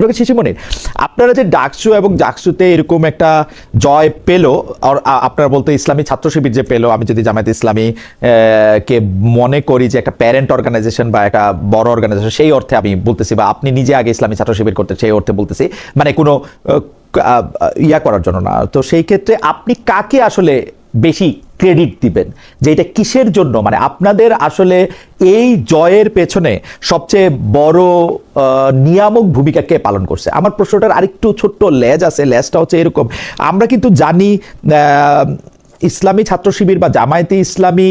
শিশিমণির আপনারা যে ডাকসু এবং ডাকসুতে এরকম একটা জয় পেল, আর আপনারা বলতে ইসলামী ছাত্র শিবির যে পেল, আমি যদি জামায়াত ইসলামী কে মনে করি যে একটা প্যারেন্ট অর্গানাইজেশন বা একটা বড় অর্গানাইজেশন সেই অর্থে আমি বলতেছি, বা আপনি নিজে আগে ইসলামী ছাত্র শিবির করতে সেই অর্থে বলতেছি মানে কোনো ইয়া করার জন্য না। তো সেই ক্ষেত্রে আপনি কাকে আসলে বেশি ক্রেডিট দিবেন, যে এটা কিসের জন্য? মানে আপনাদের আসলে এই জয়ের পেছনে সবচেয়ে বড় নিয়ামক ভূমিকা কে পালন করছে? আমার প্রশ্নটার আরেকটু ছোট্ট লেজ আছে, লেজটা হচ্ছে এরকম। আমরা কিন্তু জানি ইসলামী ছাত্র শিবির বা জামায়াতে ইসলামী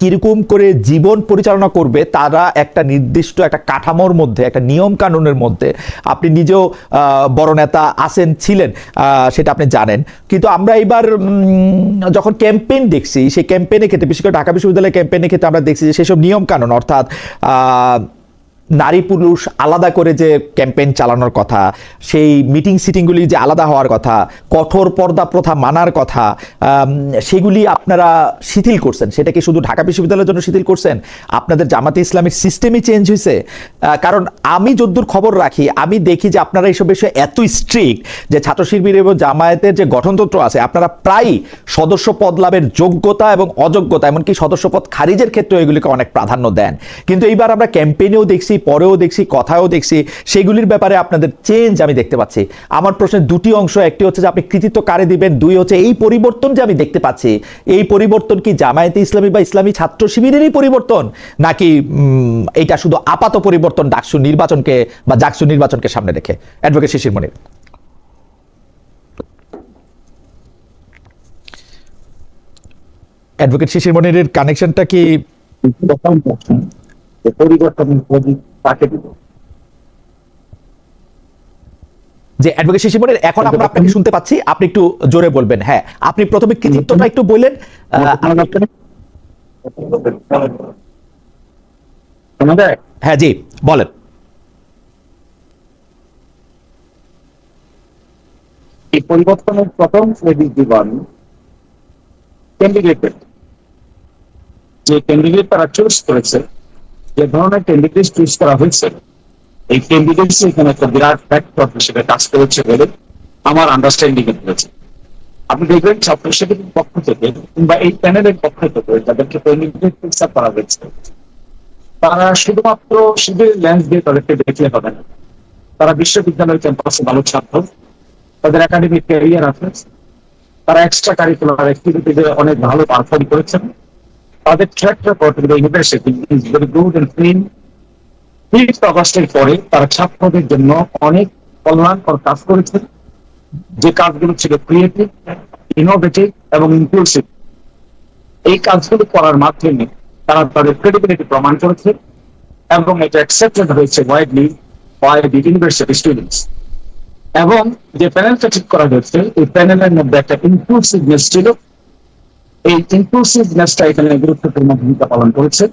কীরকম করে জীবন পরিচালনা করবে, তারা একটা নির্দিষ্ট একটা কাঠামোর মধ্যে, একটা নিয়ম কানুনের মধ্যে আপনি নিজেও বড় নেতা আসেন ছিলেন সেটা আপনি জানেন। কিন্তু আমরা এবার যখন ক্যাম্পেইন দেখছি, সেই ক্যাম্পেইনের ক্ষেত্রে, বিশেষ করে ঢাকা বিশ্ববিদ্যালয়ের ক্যাম্পেইনের ক্ষেত্রে আমরা দেখছি যে সেসব নিয়ম কানুন অর্থাৎ নারী পুরুষ আলাদা করে যে ক্যাম্পেইন চালানোর কথা, সেই মিটিং সিটিংগুলি যে আলাদা হওয়ার কথা, কঠোর পর্দা প্রথা মানার কথা সেগুলি আপনারা শিথিল করছেন। সেটা কি শুধু ঢাকা বিশ্ববিদ্যালয়ের জন্য শিথিল করছেন? আপনাদের জামাতে ইসলামিক সিস্টেমই চেঞ্জ হয়েছে কারণ আমি যদ্দূর খবর রাখি, আমি দেখি যে আপনারা এইসব বিষয়ে এত স্ট্রিক্ট যে ছাত্র শিবির এবং জামায়াতের যে গঠনতন্ত্র আছে, আপনারা প্রায়ই সদস্য পদ লাভের যোগ্যতা এবং অযোগ্যতা, এমনকি সদস্য পদ খারিজের ক্ষেত্রে এগুলিকে অনেক প্রাধান্য দেন। কিন্তু এইবার আমরা ক্যাম্পেইনেও দেখছি পরেও দেখছি কথাও দেখছি, সেগুলির ব্যাপারে আপনাদের চেঞ্জ আমি দেখতে পাচ্ছি। আমার প্রশ্নের দুটি অংশ, একটি হচ্ছে যে আপনি কৃতিত্ব কারে দিবেন, দুই হচ্ছে এই পরিবর্তন যে আমি দেখতে পাচ্ছি, এই পরিবর্তন কি জামায়াতে ইসলামী বা ইসলামী ছাত্র শিবিরেরই পরিবর্তন? নাকি এটা শুধু আপাত পরিবর্তন, ডাকসু নির্বাচনকে বা জাকসু নির্বাচনকে সামনে রেখে? অ্যাডভোকেট শিশির মনির। অ্যাডভোকেট শিশির মনিরের কানেকশনটা কি যে পরিবর্তন কাকে দিব যে অ্যাডভোকেট এখন আমরা আপনাকে শুনতে পাচ্ছি আপনি একটু জোরে বলবেন হ্যাঁ। আপনি প্রথমে কৃতিত্বটা একটু বললেন হ্যাঁ জি বলেন। এই পরিবর্তনের প্রথম দিব আমি ক্যান্ডিডেটের যে ক্যান্ডিডেট তারা চুজ করেছে যে ধরনের ক্যান্ডিডেট চুজ করা হয়েছে, এই ক্যান্ডিডেট এখানে একটা বিরাট ফ্যাক্টর হিসেবে কাজ করেছে বলে আমার আন্ডারস্ট্যান্ডিং এ হয়েছে আপনি দেখবেন ছাত্র শিবিরের পক্ষ থেকে কিংবা এই প্যানেলের পক্ষ থেকে যাদেরকে ক্যান্ডিডেট ফিক্স করা হয়েছে, তারা শুধুমাত্র শিবির ল্যান্স দিয়ে তাদেরকে দেখলে হবে না। তারা বিশ্ববিদ্যালয় ক্যাম্পাসে ভালো ছাত্র, তাদের একাডেমিক ক্যারিয়ার আছে, তারা এক্সট্রা কারিকুলার অ্যাক্টিভিটিতে অনেক ভালো পারফর্ম করেছেন। তাদের track record university is very good and clean fifth অগস্টের পরে তারা ছাত্রদের জন্য অনেক কল্যাণকর কাজ করেছেন। যে কাজগুলো ছিল ক্রিয়েটিভ ইনোভেটিভ এবং ইনক্লুসিভ এই কাজগুলো করার মাধ্যমে তারা তাদের ক্রেডিবিলিটি প্রমাণ করেছে এবং এটা অ্যাকসেপ্টেড হয়েছে widely by the university students এবং যে প্যানেলটা ঠিক করা হয়েছে, এই প্যানেলের মধ্যে একটা ইনক্লুসিভনেস ছিল এই ইনক্লুসিভনেসটা এখানে গুরুত্বপূর্ণ ভূমিকা পালন করেছে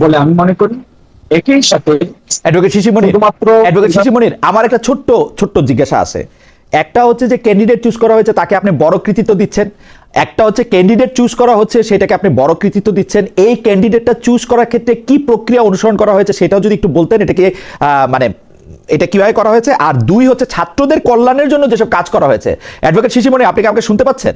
বলে আমি মনে করি। একই সাথে অ্যাডভোকেট শিশির মনির অ্যাডভোকেট আমার একটা ছোট্ট ছোট্ট জিজ্ঞাসা আছে। একটা হচ্ছে যে ক্যান্ডিডেট চুজ করা হয়েছে তাকে আপনি বড় কৃতিত্ব দিচ্ছেন। একটা হচ্ছে ক্যান্ডিডেট চুজ করা হচ্ছে সেটাকে আপনি বড় কৃতিত্ব দিচ্ছেন। এই ক্যান্ডিডেটটা চুজ করার ক্ষেত্রে কি প্রক্রিয়া অনুসরণ করা হয়েছে সেটাও যদি একটু বলতেন এটাকে আহ, মানে এটা কীভাবে করা হয়েছে? আর দুই হচ্ছে ছাত্রদের কল্যাণের জন্য যেসব কাজ করা হয়েছে। অ্যাডভোকেট শিশির মনির আপনি কি আমাকে শুনতে পাচ্ছেন?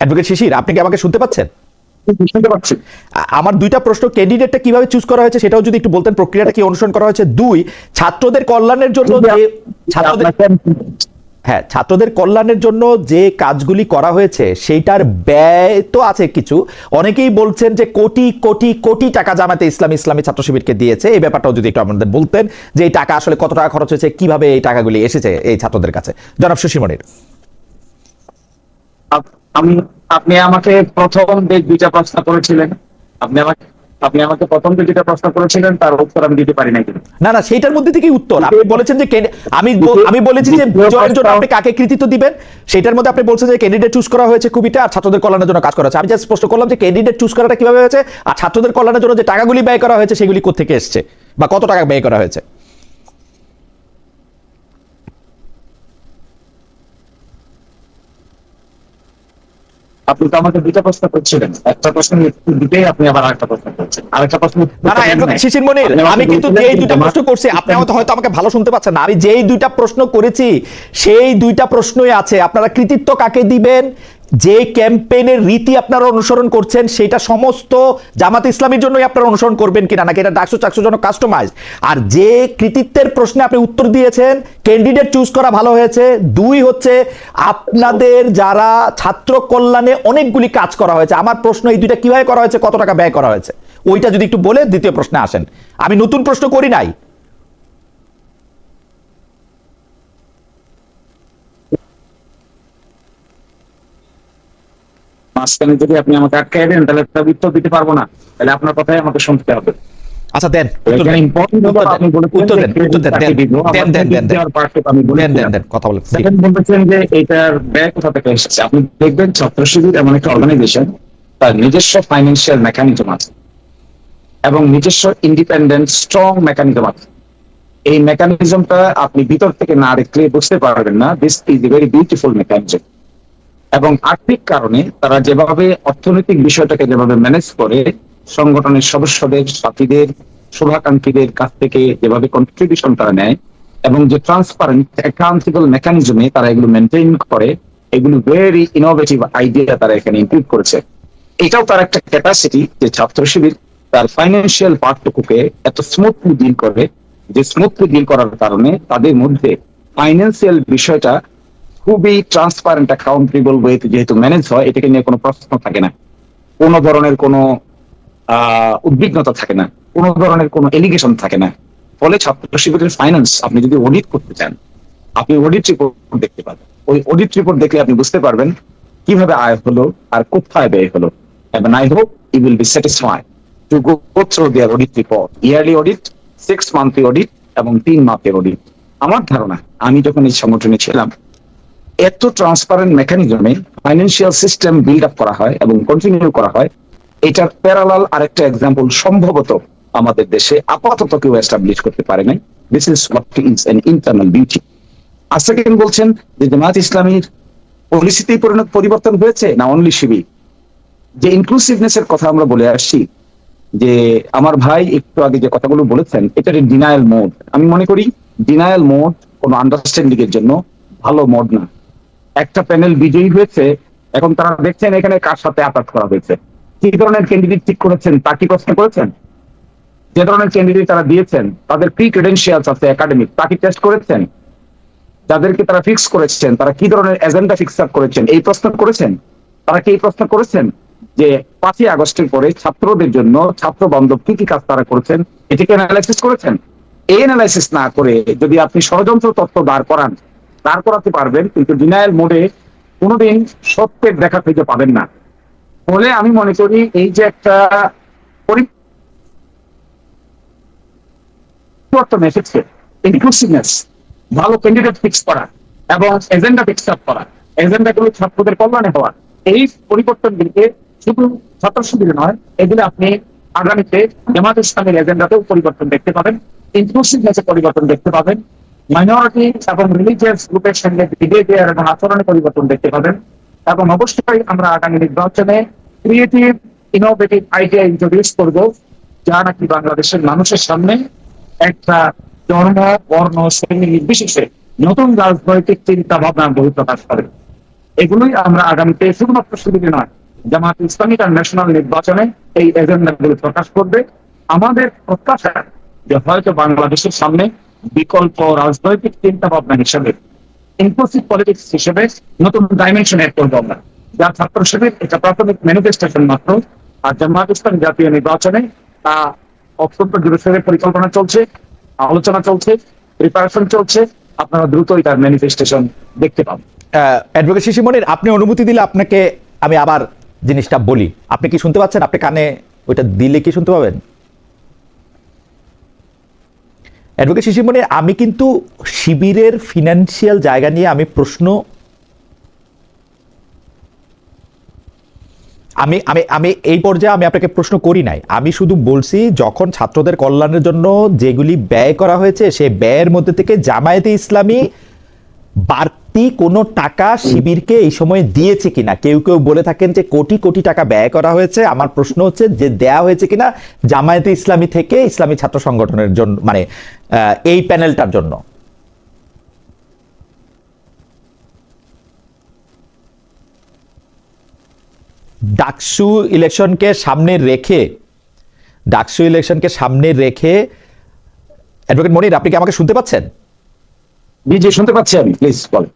অ্যাডভোকেট শিশির আপনি কি আমাকে শুনতে পাচ্ছেন? আমার দুইটা প্রশ্ন ক্যান্ডিডেটটা কীভাবে চুজ করা হয়েছে সেটাও যদি একটু বলতেন প্রক্রিয়াটা কি অনুসরণ করা হয়েছে? দুই ছাত্রদের কল্যাণের জন্য যে ছাত্রদের হ্যাঁ ছাত্রদের কল্যাণের জন্য যে কাজগুলি করা হয়েছে সেইটার ব্যয় তো আছে কিছু। অনেকেই বলছেন যে কোটি কোটি কোটি টাকা জামাতে ইসলামী ইসলামী ছাত্র শিবিরকে দিয়েছে। এই ব্যাপারটাও যদি একটু আমাদের বলতেন যে এই টাকা আসলে কত টাকা খরচ হয়েছে কীভাবে এই টাকাগুলি এসেছে এই ছাত্রদের কাছে। জনাব সুশীমণির আপ- আমি আপনি আমাকে প্রথম যে দুইটা প্রশ্ন করেছিলেন। আপনি আমাকে আপনি আমাকে প্রথম যে দুইটা প্রশ্ন করেছিলেন তার উত্তর আমি দিতে পারি কিন্তু না না মধ্যে থেকেই উত্তর। আপনি বলেছেন যে আমি আমি বলেছি যে বিজয়ের জন্য আপনি কাকে কৃতিত্ব দিবেন সেটার মধ্যে আপনি বলছেন যে ক্যান্ডিডেট চুজ করা হয়েছে খুবিটা আর ছাত্রদের কল্যাণের জন্য কাজ করা হয়েছে আমি জাস্ট স্পষ্ট করলাম যে ক্যান্ডিডেট চুজ করাটা কীভাবে হয়েছে আর ছাত্রদের কল্যাণের জন্য যে টাকাগুলি ব্যয় করা হয়েছে সেগুলি কোথেকে এসছে বা কত টাকা ব্যয় করা হয়েছে। আপনি তো আমাকে দুইটা প্রশ্ন করছিলেন। একটা প্রশ্ন দুটোই আপনি আবার আরেকটা প্রশ্ন করছেন। আরেকটা প্রশ্ন শিশির মনির আমি কিন্তু যেই যে দুইটা প্রশ্ন করছি আপনি হয়তো হয়তো আমাকে ভালো শুনতে পাচ্ছেন না। আমি যেই দুইটা প্রশ্ন করেছি সেই দুইটা প্রশ্নই আছে। আপনারা কৃতিত্ব কাকে দিবেন? যে ক্যাম্পেইনের রীতি আপনারা অনুসরণ করছেন, সেটা সমস্ত জামাত ইসলামের জন্যই আপনারা অনুসরণ করবেন কিনা, নাকি এটা ডাকসু চাকসুর জন্য কাস্টমাইজ আর যে কৃতিত্বের প্রশ্নে আপনি উত্তর দিয়েছেন ক্যান্ডিডেট চুজ করা ভালো হয়েছে। দুই হচ্ছে, আপনাদের যারা ছাত্র কল্যাণে অনেকগুলি কাজ করা হয়েছে, আমার প্রশ্ন এই দুইটা কীভাবে করা হয়েছে, কত টাকা ব্যয় করা হয়েছে? ওইটা যদি একটু বলে দ্বিতীয় প্রশ্নে আসেন। আমি নতুন প্রশ্ন করি নাই। মাঝখানে যদি আপনি আমাকে আটকাই দেন তাহলে একটা উত্তর দিতে পারব না। তাহলে আপনার কথাই আমাকে শুনতে হবে। আচ্ছা দেন উত্তর দেন। উত্তর দেন, দেন, দেন, দেন, দেন, দেন, দেন, কথা বলেন। Second বলতেছেন যে এটার ব্যয় কোথা থেকে এসেছে? আপনি দেখবেন ছাত্র শিবির এমন একটা অর্গানাইজেশন তার নিজস্ব ফাইন্যান্সিয়াল মেকানিজম আছে এবং নিজস্ব ইন্ডিপেন্ডেন্ট স্ট্রং মেকানিজম আছে। এই মেকানিজমটা আপনি ভিতর থেকে না দেখলে বুঝতে পারবেন না। This is a very beautiful mechanism এবং আর্থিক কারণে তারা যেভাবে অর্থনৈতিক বিষয়টাকে যেভাবে ম্যানেজ করে, সংগঠনের সদস্যদের, সাথীদের, শুভাকাঙ্ক্ষীদের কাছ থেকে যেভাবে কন্ট্রিবিউশন তারা নেয় এবং যে ট্রান্সপারেন্ট অ্যাকাউন্টেবল মেকানিজমে তারা এগুলো মেনটেন করে, এগুলো ভেরি ইনোভেটিভ আইডিয়া তারা এখানে ইনক্লুড করেছে। এটাও তার একটা ক্যাপাসিটি যে ছাত্র শিবির তার ফাইন্যান্সিয়াল পার্টটুকুকে এত স্মুথলি ডিল করে, যে স্মুথলি ডিল করার কারণে তাদের মধ্যে ফাইন্যান্সিয়াল বিষয়টা খুবই ট্রান্সপারেন্ট অ্যাকাউন্টেবল ওয়েতে যেহেতু ম্যানেজ হয়, এটাকে নিয়ে কোনো প্রশ্ন থাকে না। কোনো ধরনের কোনো উদ্বিগ্নতা থাকে না। কোনো ধরনের কোনো এলিগেশন থাকে না। ফলে ছাত্র শিবিরের ফাইন্যান্স আপনি যদি অডিট করতে চান, আপনি অডিট রিপোর্ট দেখতে পাবেন। ওই অডিট রিপোর্ট দেখলে আপনি বুঝতে পারবেন কীভাবে আয় হলো আর কোথায় ব্যয় হলো। এবং I hope you will be satisfied to go through their audit report yearly audit six monthly audit এবং তিন মাসের অডিট আমার ধারণা, আমি যখন এই সংগঠনে ছিলাম এত ট্রান্সপারেন্ট মেকানিজমে ফাইন্যান্সিয়াল সিস্টেম বিল্ড আপ করা হয় এবং কন্টিনিউ করা হয়, এটার প্যারালাল আরেকটা এক্সাম্পল সম্ভবত আমাদের দেশে আপাতত কেউ এস্টাবলিশ করতে পারে নাই। This is what is an internal beauty আর বলছেন যে জামাত ইসলামীর পলিসিতেই পরিণত পরিবর্তন হয়েছে না অনলি শিবির? যে ইনক্লুসিভনেস এর কথা আমরা বলে আসছি, যে আমার ভাই একটু আগে যে কথাগুলো বলেছেন, এটার ডিনায়াল মোড আমি মনে করি ডিনায়াল মোড কোনো আন্ডারস্ট্যান্ডিং এর জন্য ভালো মোড না। একটা প্যানেল বিজয়ী হয়েছে, এখন তারা দেখছেন এখানে কার সাথে আঘাত করা হয়েছে। কি ধরনের ক্যান্ডিডেট ঠিক করেছেন, তা কি প্রশ্ন করেছেন? যে ধরনের ক্যান্ডিডেট তারা দিয়েছেন, তাদের প্রি ক্রেডেন্সিয়ালস আছে একাডেমিক তা কি টেস্ট করেছেন? যাদেরকে তারা ফিক্স করেছেন, তারা কি ধরনের এজেন্ডা ফিক্স আপ করেছেন, এই প্রশ্ন করেছেন? তারা কি এই প্রশ্ন করেছেন? যে পাঁচই আগস্টের পরে ছাত্রদের জন্য ছাত্র বান্ধব কি কি কাজ তারা করেছেন, এটিকে অ্যানালাইসিস করেছেন? এই অ্যানালাইসিস না করে যদি আপনি ষড়যন্ত্র তত্ত্ব দাঁড় করান দাঁড় করাতে পারবেন, কিন্তু ডিনায়াল মোডে কোনোদিন সত্যের দেখা খুঁজে পাবেন না। ফলে আমি মনে করি এই যে একটা পরিবর্তন এসেছে ইনক্লুসিভনেস ভালো ক্যান্ডিডেট ফিক্স করা এবং এজেন্ডা ফিক্স আপ করা। এজেন্ডা গুলো ছাত্রদের কল্যাণে হওয়া। এই পরিবর্তনগুলিকে শুধু ছাত্র শিবিরে নয়, এগুলো আপনি আগামীতে জামাত ইসলামের এজেন্ডাতেও পরিবর্তন দেখতে পাবেন ইনক্লুসিভনেসে পরিবর্তন দেখতে পাবেন। মাইনরিটি এবং রিলিজিয়াস গ্রুপের সঙ্গে বিহেভিয়ার এবং আচরণে পরিবর্তন দেখতে পাবেন। এবং অবশ্যই আমরা আগামী নির্বাচনে ক্রিয়েটিভ ইনোভেটিভ আইডিয়া ইন্ট্রোডিউস করব, যা নাকি বাংলাদেশের মানুষের সামনে একটা ধর্ম বর্ণ শ্রেণি নির্বিশেষে নতুন রাজনৈতিক চিন্তা ভাবনার বহিঃপ্রকাশ করে। এগুলোই আমরা আগামীতে শুধুমাত্র শিবিরে নয়, জামাত ইসলামিক আর ন্যাশনাল নির্বাচনে এই এজেন্ডা গুলো প্রকাশ করবে। আমাদের প্রত্যাশা যে হয়তো বাংলাদেশের সামনে বিকল্প রাজনৈতিক চিন্তা ভাবনা হিসেবে ইনক্লুসিভ পলিটিক্স হিসেবে নতুন ডাইমেনশন এড করব আমরা। যা ছাত্র শিবির, এটা প্রাথমিক ম্যানিফেস্টেশন মাত্র। আর জামাত ইসলাম জাতীয় নির্বাচনে, তা অত্যন্ত জোরসোরে পরিকল্পনা চলছে, আলোচনা চলছে প্রিপারেশন চলছে। আপনারা দ্রুতই তার ম্যানিফেস্টেশন দেখতে পাবেন। অ্যাডভোকেট শিশির আপনি অনুমতি দিলে আপনাকে আমি আবার জিনিসটা বলি। আপনি কি শুনতে পাচ্ছেন? আপনি কানে ওইটা দিলে কি শুনতে পাবেন? অ্যাডভোকেট শিশির মনির আমি কিন্তু শিবিরের ফিনান্সিয়াল জায়গা নিয়ে আমি প্রশ্ন আমি আমি আমি এই পর্যায়ে আমি আপনাকে প্রশ্ন করি নাই। আমি শুধু বলছি, যখন ছাত্রদের কল্যাণের জন্য যেগুলি ব্যয় করা হয়েছে, সে ব্যয়ের মধ্যে থেকে জামায়াতে ইসলামী বার বাড়তি কোনো টাকা শিবিরকে এই সময় দিয়েছে কিনা? কেউ কেউ বলে থাকেন যে কোটি কোটি টাকা ব্যয় করা হয়েছে। আমার প্রশ্ন হচ্ছে যে দেয়া হয়েছে কিনা জামায়াতে ইসলামী থেকে ইসলামী ছাত্র সংগঠনের জন্য মানে এই প্যানেলটার জন্য? ডাকসু ইলেকশনকে সামনে রেখে, ডাকসু ইলেকশনকে সামনে রেখে, অ্যাডভোকেট মনির, আপনি কি আমাকে শুনতে পাচ্ছেন? জি, শুনতে পাচ্ছি আমি, প্লিজ বলেন।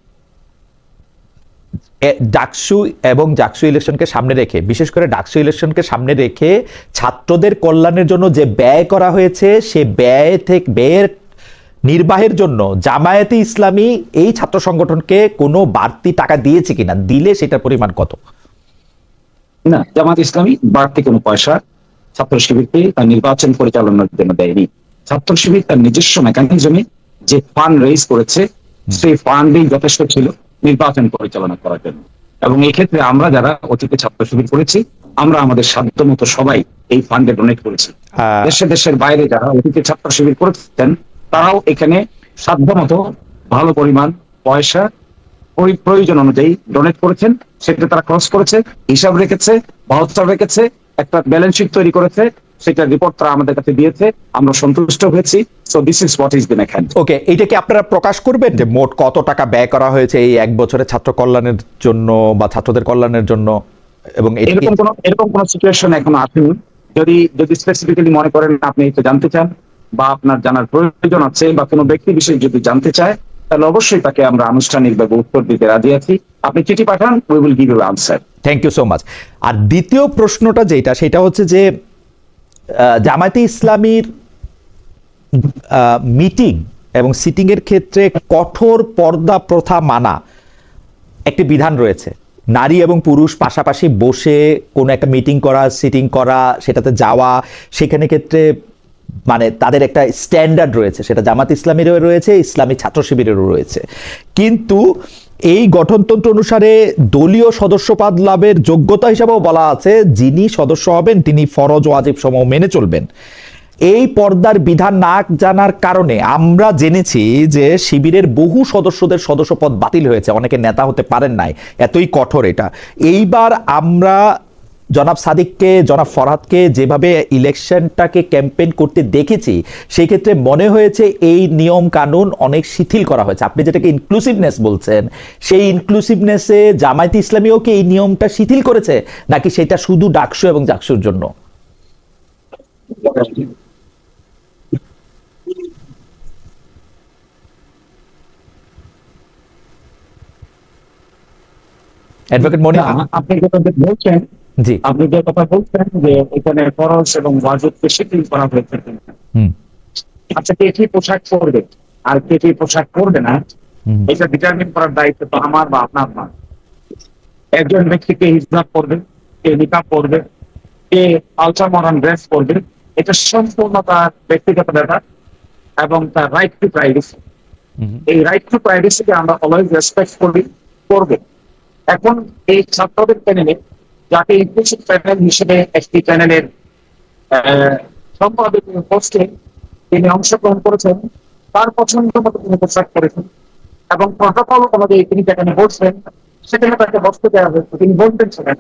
ডাকসু এবং ডাকসু ইলেকশনকে সামনে রেখে, বিশেষ করে ডাকসু ইলেকশনকে সামনে রেখে ছাত্রদের কল্যাণের জন্য যে ব্যয় করা হয়েছে, সে ব্যয় থেকে, ব্যয়ের নির্বাহের জন্য জামায়াতে ইসলামী এই ছাত্র সংগঠনকে কোনো বাড়তি টাকা দিয়েছে কিনা, দিলে সেটার পরিমাণ কত? না জামাত ইসলামী বাড়তি কোনো পয়সা ছাত্র শিবিরকে তার নির্বাচন পরিচালনার জন্য দেয়নি। ছাত্র শিবির তার নিজস্ব মেকানিজমে যে ফান্ড রেজ করেছে, সেই ফান্ডই যথেষ্ট ছিল। নির্বাচন পরিচালনা করার জন্য। এবং এই ক্ষেত্রে আমরা যারা অতীতে ছাত্র শিবির করেছি আমরা আমাদের সাধ্য মতো সবাই এই ফান্ডে ডোনেট করেছি। দেশে দেশের বাইরে যারা অতীতে ছাত্র শিবির করেছেন তারাও এখানে সাধ্য মতো ভালো পরিমাণ পয়সা ওই প্রয়োজন অনুযায়ী ডোনেট করেছেন। সেটা তারা ক্রস করেছে হিসাব রেখেছে ভাউচার রেখেছে একটা ব্যালেন্স শিট তৈরি করেছে। সেটা রিপোর্ট তারা আমাদের কাছে দিয়েছে আমরা সন্তুষ্ট হয়েছি। So this is what is been এখান ওকে এটা কি আপনারা প্রকাশ করবেন যে মোট কত টাকা ব্যয় করা হয়েছে এই এক বছরে ছাত্র কল্যাণের জন্য বা ছাত্রদের কল্যাণের জন্য? এবং এরকম কোন এরকম কোন সিচুয়েশন এখনও আসেনি। যদি যদি স্পেসিফিক্যালি মনে করেন আপনি এটা জানতে চান বা আপনার জানার প্রয়োজন আছে বা কোনো ব্যক্তি বিষয়ে যদি জানতে চায় তাহলে অবশ্যই তাকে আমরা আনুষ্ঠানিকভাবে উত্তর দিতে রাজি আছি। আপনি চিঠি পাঠান we will give you answer thank you so much আর দ্বিতীয় প্রশ্নটা যেটা সেটা হচ্ছে যে জামায়াতে ইসলামীর মিটিং এবং সিটিং এর ক্ষেত্রে কঠোর পর্দা প্রথা মানা একটি বিধান রয়েছে। নারী এবং পুরুষ পাশাপাশি বসে কোনো একটা মিটিং করা সিটিং করা, সেটাতে যাওয়া, সেখানে ক্ষেত্রে মানে তাদের একটা স্ট্যান্ডার্ড রয়েছে। সেটা জামাত ইসলামীরও রয়েছে, ইসলামী ছাত্র শিবিরেরও রয়েছে। কিন্তু এই গঠনতন্ত্র অনুসারে দলীয় সদস্যপদ লাভের যোগ্যতা হিসাবেও বলা আছে, যিনি সদস্য হবেন তিনি ফরজ ওয়াজিব সমূহ মেনে চলবেন। এই পর্দার বিধান না জানার কারণে আমরা জেনেছি যে শিবিরের বহু সদস্যদের সদস্যপদ বাতিল হয়েছে। অনেকে নেতা হতে পারেন নাই। এতই কঠোর এটা। এইবার আমরা জনাব সাদিককে, জনাব ফরহাদকে যেভাবে ইলেকশনটাকে ক্যাম্পেইন করতে দেখেছি, সেই ক্ষেত্রে মনে হয়েছে এই নিয়ম কানুন অনেক শিথিল করা হয়েছে। আপনি যেটাকে ইনক্লুসিভনেস বলছেন, সেই ইনক্লুসিভনেসে জামায়াতে ইসলামীও কি এই নিয়মটা শিথিল করেছে, নাকি সেটা শুধু ডাকসু এবং জাকসুর জন্য? অ্যাডভোকেট মনি আপনি যেটা বলছেন জি। আপনি যে কথা বলছেন যে এখানে ফরজ এবং ওয়াজিবকে শিথিল করা হয়েছে হুম। আচ্ছা কে কি পোশাক পরবে? আর কে কি পোশাক পরবে না? এটা ডিটারমিন করার দায়িত্ব তো আমার বা আপনার না। একজন ব্যক্তিকে হিজাব পরবে কে নিকাব পরবে কে আলট্রা ড্রেস পরবে এটা সম্পূর্ণ তার ব্যক্তিগত ব্যাপার এবং তার রাইট টু প্রাইভেসি এই রাইট টু প্রাইভেসিকে আমরা অলওয়েজ রেসপেক্ট করি করব এখন এই ছাত্রদের প্যানেলে যাকে ইনক্লুসিভ প্যানেল হিসেবে একটি প্যানেলের সম্পাদক পোস্টে তিনি অংশগ্রহণ করেছেন, তার পছন্দ মতো তিনি পোশাক করেছেন এবং প্রটোকল অনুযায়ী তিনি যেখানে বসবেন, সেখানে তাকে বসতে দেওয়া হয়েছে। তিনি বলতেন ছিলেন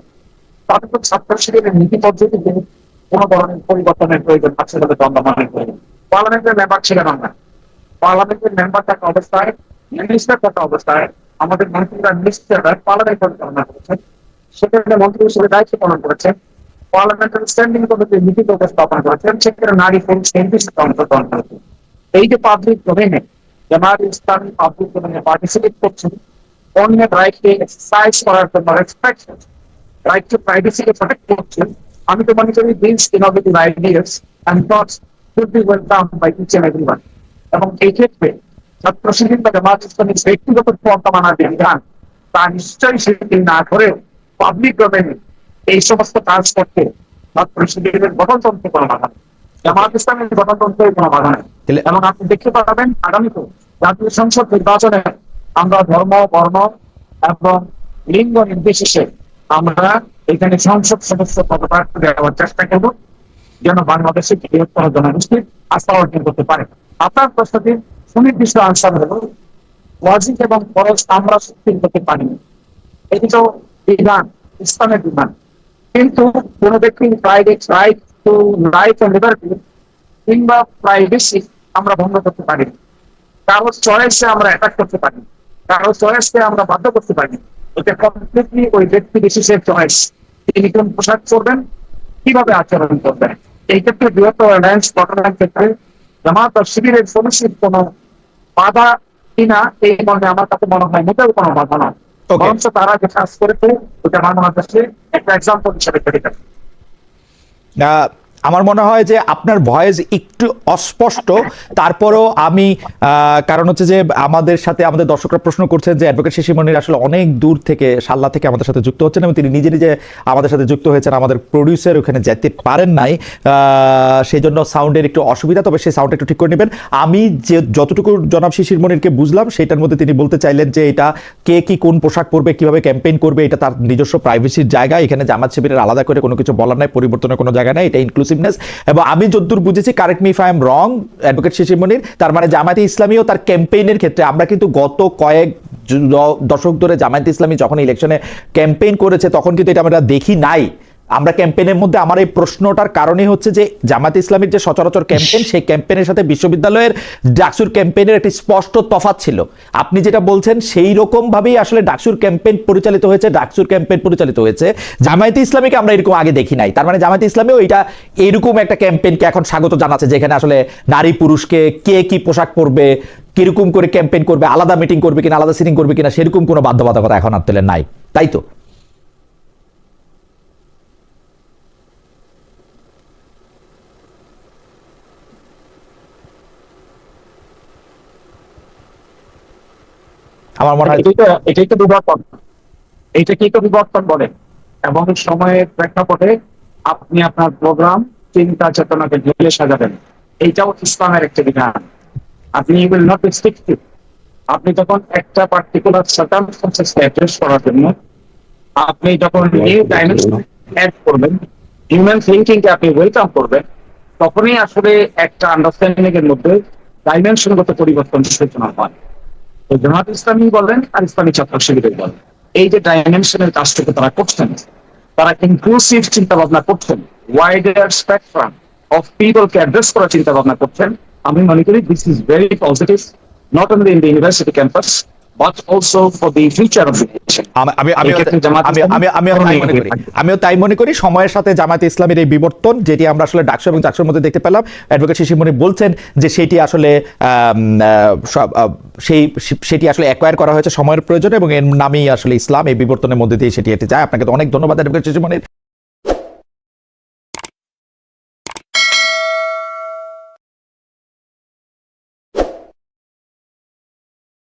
তাদের তো ছাত্র শিবিরের নীতি পদ্ধতিতে কোনো ধরনের পরিবর্তনের প্রয়োজন আছে বলে মনে করি পার্লামেন্টের মেম্বার ছিলেন আমরা। পার্লামেন্টের মেম্বার থাকা অবস্থায় মিনিস্টার থাকা অবস্থায়, আমাদের মন্ত্রীরা মিনিস্টাররা পার্লামেন্ট পরিচালনা করেছেন। সেখানে মন্ত্রী হিসেবে দায়িত্ব পালন করেছেন। পার্লামেন্টারি স্ট্যান্ডিং কমিটির লিখিত উপস্থাপন করেছেন। সেখানে নারী পুরুষ সাথে অংশগ্রহণ করেছেন। এই যে পাবলিক ডোমেনে জামাত ইসলামী পাবলিক ডোমেনে পার্টিসিপেট করছেন, অন্যের রাইটকে এক্সারসাইজ করার জন্য রেসপেক্ট রাইট টু প্রাইভেসিকে প্রোটেক্ট করছেন। আমি তো মনে করি this innovative ideas and thoughts should be welcome by each and everyone এবং এই ক্ষেত্রে ছাত্র শিবির বা জামাত ইসলামীর ব্যক্তিগত পন্থা মানার বিধান, তা নিশ্চয়ই সেটি না করেও পাবলিক ডোমেনে এই সমস্ত কাজ করতে শিবিরের গঠনতন্ত্রে কোনো বাধা নেই। জামাত ইসলামের গঠনতন্ত্রের কোনো বাধা নেই। এবং আপনি দেখতে পাবেন আগামীতে জাতীয় সংসদ নির্বাচনে আমরা ধর্ম বর্ণ এবং লিঙ্গ নির্বিশেষে আমরা এখানে সংসদ সদস্য পদপ্রার্থী দেওয়ার চেষ্টা করব যেন বাংলাদেশের বৃহত্তর জনগোষ্ঠীর আস্থা অর্জন করতে পারে। আপনার প্রশ্নটির সুনির্দিষ্ট আনসার হল ওয়াজিব এবং ফরজ আমরা শিথিল করতে পারি না। এটি তো বিধান ইসলামের বিধান কিন্তু কোন ব্যক্তি private right to life and liberty কিংবা প্রাইভেসি আমরা ভঙ্গ করতে পারি। কারও চয়েসে আমরা অ্যাটাক করতে পারি। কারও চয়েসকে আমরা বাধ্য করতে পারি। এটা কমপ্লিটলি ওই ব্যক্তি বিশেষের চয়েস তিনি কোন পোশাক পরবেন, কীভাবে আচরণ করবেন? এই ক্ষেত্রে বৃহত্তর অ্যালায়েন্স গঠনের ক্ষেত্রে জামাত আর শিবিরের সদস্যের কোনো বাধা কিনা, এই মর্মে আমার কাছে মনে হয় মোটেও কোনো বাধা নয়. বরঞ্চ তারা যে কাজ করেছে ওটা আমার মনে হচ্ছে একটা এক্সাম্পল হিসেবে আহ, আমার মনে হয় যে আপনার ভয়েস একটু অস্পষ্ট। তারপরও আমি কারণ হচ্ছে যে আমাদের সাথে আমাদের দর্শকরা প্রশ্ন করছেন যে অ্যাডভোকেট শিশিমণির আসলে অনেক দূর থেকে সাল্লা থেকে আমাদের সাথে যুক্ত হচ্ছেন এবং তিনি নিজে নিজে আমাদের সাথে যুক্ত হয়েছেন, আমাদের প্রডিউসার ওখানে যেতে পারেন নাই। সেই জন্য সাউন্ডের একটু অসুবিধা, তবে সেই সাউন্ড একটু ঠিক করে নেবেন। আমি যে যতটুকু জনাব শিশির মনিরকে বুঝলাম সেটার মধ্যে তিনি বলতে চাইলেন যে এটা কে কি কোন পোশাক পরবে, কীভাবে ক্যাম্পেইন করবে, এটা তার নিজস্ব প্রাইভেসির জায়গা। এখানে জামাত শিবিরের আলাদা করে কোনো কিছু বলার নাই, পরিবর্তনের কোনো জায়গা নাই, এটা ইনক্লুসিভনেস এবং আমি যদ্দূর বুঝেছি correct me if I'm wrong advocate Shishir Monir তার মানে জামায়াতে ইসলামীও তার ক্যাম্পেইনের ক্ষেত্রে, আমরা কিন্তু গত কয়েক দশক ধরে জামায়াতে ইসলামী যখন ইলেকশনে ক্যাম্পেইন করেছে, তখন কিন্তু এটা আমরা দেখি নাই। আমরা ক্যাম্পেইনের মধ্যে আমার এই প্রশ্নটার কারণে হচ্ছে যে জামাত ইসলামের যে সচরাচর ক্যাম্পেইন সেই ক্যাম্পেইনের সাথে বিশ্ববিদ্যালয়ের ডাকসুর ক্যাম্পেইনের একটি স্পষ্ট তফাৎ ছিল। আপনি যেটা বলছেন সেই রকম ভাবেই আসলে ডাকসুর ক্যাম্পেইন পরিচালিত হয়েছে ডাকসুর ক্যাম্পেইন পরিচালিত হয়েছে। জামায়াতে ইসলামীকে আমরা এরকম আগে দেখি নাই। তার মানে জামায়াতে ইসলামীও এটা এরকম একটা ক্যাম্পেইনকে এখন স্বাগত জানাচ্ছে যেখানে আসলে নারী পুরুষকে কে কি পোশাক পরবে কীরকম করে ক্যাম্পেইন করবে আলাদা মিটিং করবে কিনা আলাদা সিটিং করবে কিনা সেরকম কোনো বাধ্যবাধকতা এখন আর নাই। তাই তো? আমার মনে হয় এটাই তো বিবর্তন। এইটাকেই তো বিবর্তন বলে। এবং সময়ের প্রেক্ষাপটে আপনি আপনার প্রোগ্রাম চিন্তা চেতনাকে ঢেলে সাজাবেন। এইটাও ইসলামের একটা বিধান। আপনি ইউ উইল নট রেস্ট্রিক্টিভ আপনি যখন একটা পার্টিকুলার সার্কামস্টান্সেস অ্যাড্রেস করার জন্য আপনি যখন নিউ ডাইমেনশন অ্যাড করবেন হিউম্যান থিঙ্কিং কে আপনি ওয়েলকাম করবেন তখনই আসলে একটা আন্ডারস্ট্যান্ডিং এর মধ্যে ডাইমেনশনগত পরিবর্তন সূচনা হয়। জামাত ইসলামী বলেন আর ইসলামী ছাত্র শিবিরের বলেন। এই যে ডাইমেনশনের কাজটুকু তারা করছেন, তারা ইনক্লুসিভ চিন্তা ভাবনা করছেন ওয়াইডার স্পেকট্রাম অফ পিপলকে অ্যাড্রেস করার চিন্তা ভাবনা করছেন। আমি মনে করি this is very positive not only in the university campus but also for the future of আমি- আমি আমি ইসলামী? আমিও তাই মনে করি। সময়ের সাথে জামায়াতে ইসলামের এই বিবর্তন যেটি আমরা আসলে ডাকসু এবং চাকসুর মধ্যে দেখতে পেলাম অ্যাডভোকেট শিশিমণি বলছেন যে সেটি আসলে আহ, সব, সেই সেটি আসলে অ্যাকোয়ার করা হয়েছে সময়ের প্রয়োজনে এবং এর নামেই আসলে ইসলাম এই বিবর্তনের মধ্যে দিয়ে সেটি এটি যায়। আপনাকে তো অনেক ধন্যবাদ অ্যাডভোকেট শিশিমণির